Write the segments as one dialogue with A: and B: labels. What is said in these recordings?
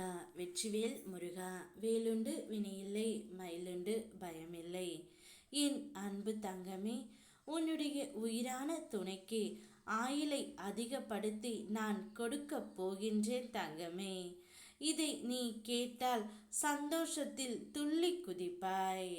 A: முருகா வெற்றிவேல் முருகா வேலுண்டு வினையில்லை மயிலுண்டு பயமில்லை. என் அன்பு தங்கமே உன்னுடைய உயிரான துணைக்கு ஆயிலை அதிகப்படுத்தி நான் கொடுக்க போகின்றேன் தங்கமே. இதை நீ கேட்டால் சந்தோஷத்தில் துள்ளி குதிப்பாய்.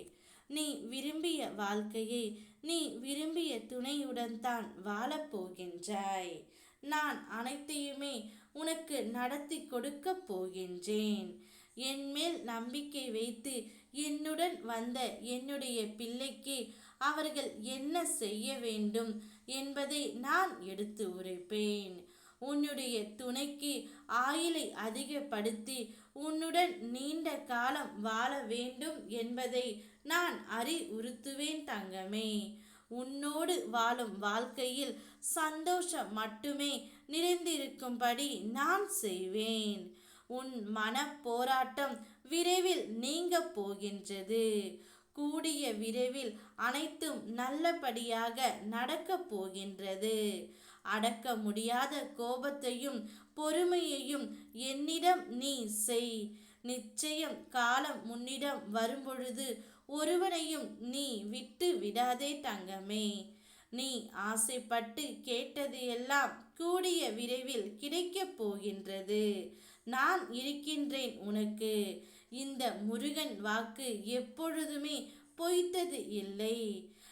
A: நீ விரும்பிய வாழ்க்கையை நீ விரும்பிய துணையுடன் தான் வாழப்போகின்றாய் நான் அனைத்தையுமே உனக்கு நடத்தி கொடுக்க போகின்றேன். என் மேல் நம்பிக்கை வைத்து என்னுடன் வந்த என்னுடைய பிள்ளைக்கு அவர்கள் என்ன செய்ய வேண்டும் என்பதை நான் எடுத்து உரைப்பேன். உன்னுடைய துணைக்கு ஆயிலை அதிகப்படுத்தி உன்னுடன் நீண்ட காலம் வாழ வேண்டும் என்பதை நான் அறிவுறுத்துவேன் தங்கமே. உன்னோடு வாழும் வாழ்க்கையில் சந்தோஷம் மட்டுமே நிறைந்திருக்கும்படி நான் செய்வேன். உன் மன போராட்டம் விரைவில் நீங்க போகின்றது. கூடிய விரைவில் அனைத்தும் நல்லபடியாக நடக்கப் போகின்றது. அடக்க முடியாத கோபத்தையும் பொறுமையையும் என்னிடம் நீ செய். நிச்சயம் காலம் முன்னிடம் வரும்பொழுது ஒருவரையும் நீ விட்டு விடாதே தங்கமே. நீ ஆசைப்பட்டு கேட்டது எல்லாம் கூடிய விரைவில் கிடைக்கப் போகின்றது. நான் இருக்கின்றேன் உனக்கு. இந்த முருகன் வாக்கு எப்பொழுதுமே பொய்த்தது இல்லை.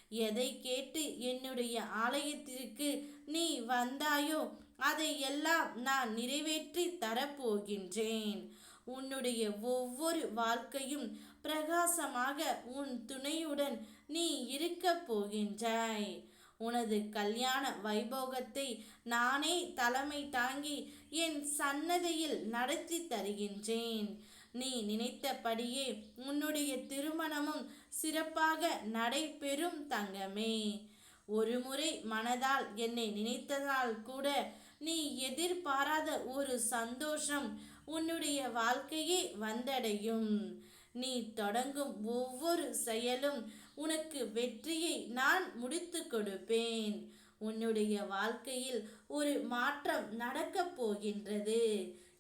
A: எதை கேட்டு என்னுடைய ஆலயத்திற்கு நீ வந்தாயோ அதை எல்லாம் நான் நிறைவேற்றி தரப்போகின்றேன். உன்னுடைய ஒவ்வொரு வாழ்க்கையும் பிரகாசமாக உன் துணையுடன் நீ இருக்கப் போகின்றாய். உனது கல்யாண வைபோகத்தை நானே தலைமை தாங்கி என் சன்னதியில் நடத்தி தருகின்றேன். நீ நினைத்தபடியே உன்னுடைய திருமணமும் சிறப்பாக நடைபெறும் தங்கமே. ஒருமுறை மனதால் என்னை நினைத்ததால் கூட நீ எதிர்பாராத ஒரு சந்தோஷம் உன்னுடைய வாழ்க்கையே வந்தடையும். நீ தொடங்கும் ஒவ்வொரு செயலும் உனக்கு வெற்றியை நான் முடித்து கொடுப்பேன். உன்னுடைய வாழ்க்கையில் ஒரு மாற்றம் நடக்கப் போகின்றது.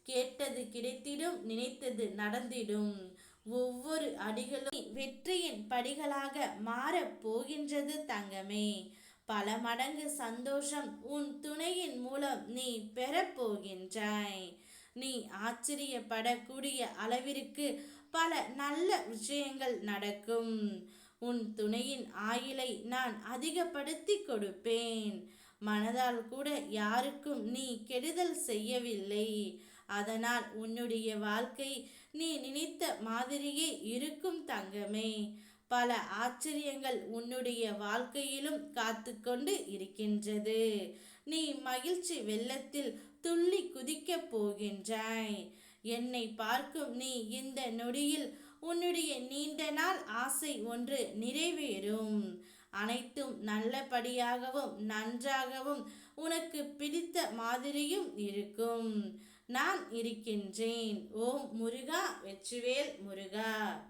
A: கேட்டது கிடைத்திடும் நினைத்தது நடந்திடும். ஒவ்வொரு அடிகளும் வெற்றியின் படிகளாக மாறப் போகின்றது தங்கமே. பல மடங்கு சந்தோஷம் உன் துணையின் மூலம் நீ பெறப்போகின்றாய் நீ ஆச்சரியப்படக்கூடிய அளவிற்கு பல நல்ல விஷயங்கள் நடக்கும். உன் துணையின் ஆயிலை நான் அதிகப்படுத்தி கொடுப்பேன். மனதால் கூட யாருக்கும் நீ கெடுதல் செய்யவில்லை. அதனால் உன்னுடைய வாழ்க்கை நீ நினைத்த மாதிரியே இருக்கும் தங்கமே. பல ஆச்சரியங்கள் உன்னுடைய வாழ்க்கையிலும் காத்து கொண்டு இருக்கின்றது. நீ மகிழ்ச்சி வெள்ளத்தில் துள்ளி குதிக்கப் போகின்றாய். என்னை பார்க்கும் நீ இந்த நொடியில் உன்னுடைய நீண்ட நாள் ஆசை ஒன்று நிறைவேறும். அனைத்தும் நல்லபடியாகவும் நன்றாகவும் உனக்கு பிடித்த மாதிரியும் இருக்கும். நான் இருக்கின்றேன். ஓம் முருகா வெற்றிவேல் முருகா.